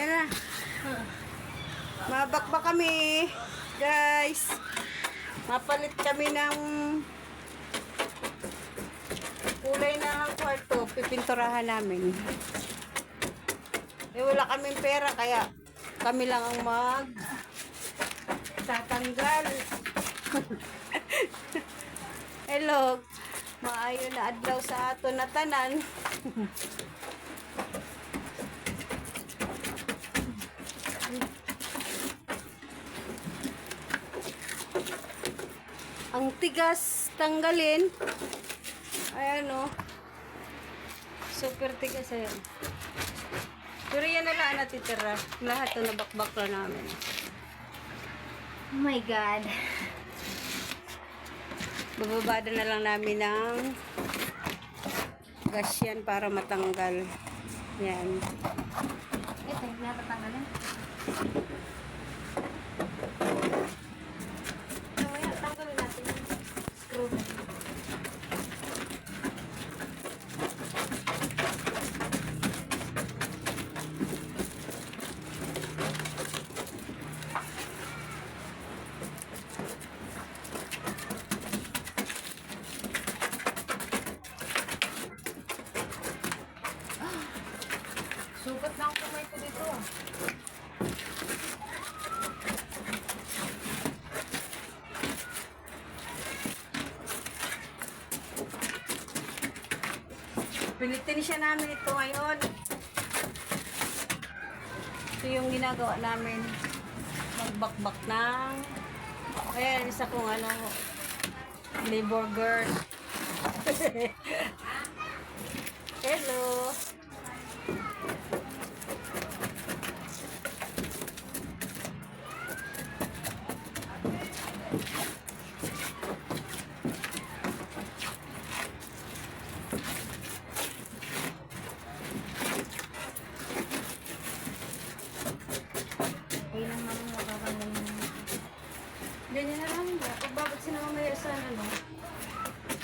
Ayan na. Mabakbak kami. Guys. Mapalit kami ng kulay ng kwarto. Pipinturahan namin. Eh, wala kaming pera, kaya kami lang ang mag tatanggal. Hello. Maayo na adlaw sa ato na tanan. Ang tigas tanggalin. Ayan o. Super tigas ayan. Pero yan na lang natitira. Lahat to nabakbak na namin. Oh my God. Bababada na lang namin ng gas yan para matanggal. Yan. Ito, natatanggalin. Mamaya, tanggalin natin yung screw. Sugat na ang kamay ko dito. Pinitin siya namin ito ngayon. Ito yung ginagawa namin. Magbakbak ng Ayan, isa kong ano labor girl. Hello. Ay lang naman nakakagaling. Ganyan na lang ba? Pag bakit sinamamaya sa ano,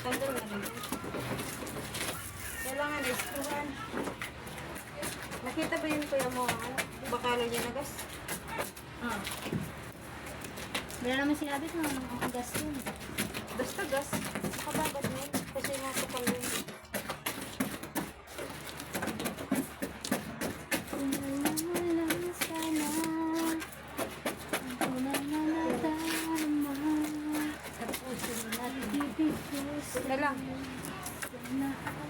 tanggal na lang. Kailangan na iskuhan. Nakita ba yun kuya mo? Ano? Bakala niya na gas? Ah. Wala naman sinabi sa ano mga gas yun. Basta gas. Kabagat na yun. Kasi nasa kalun. Kailang.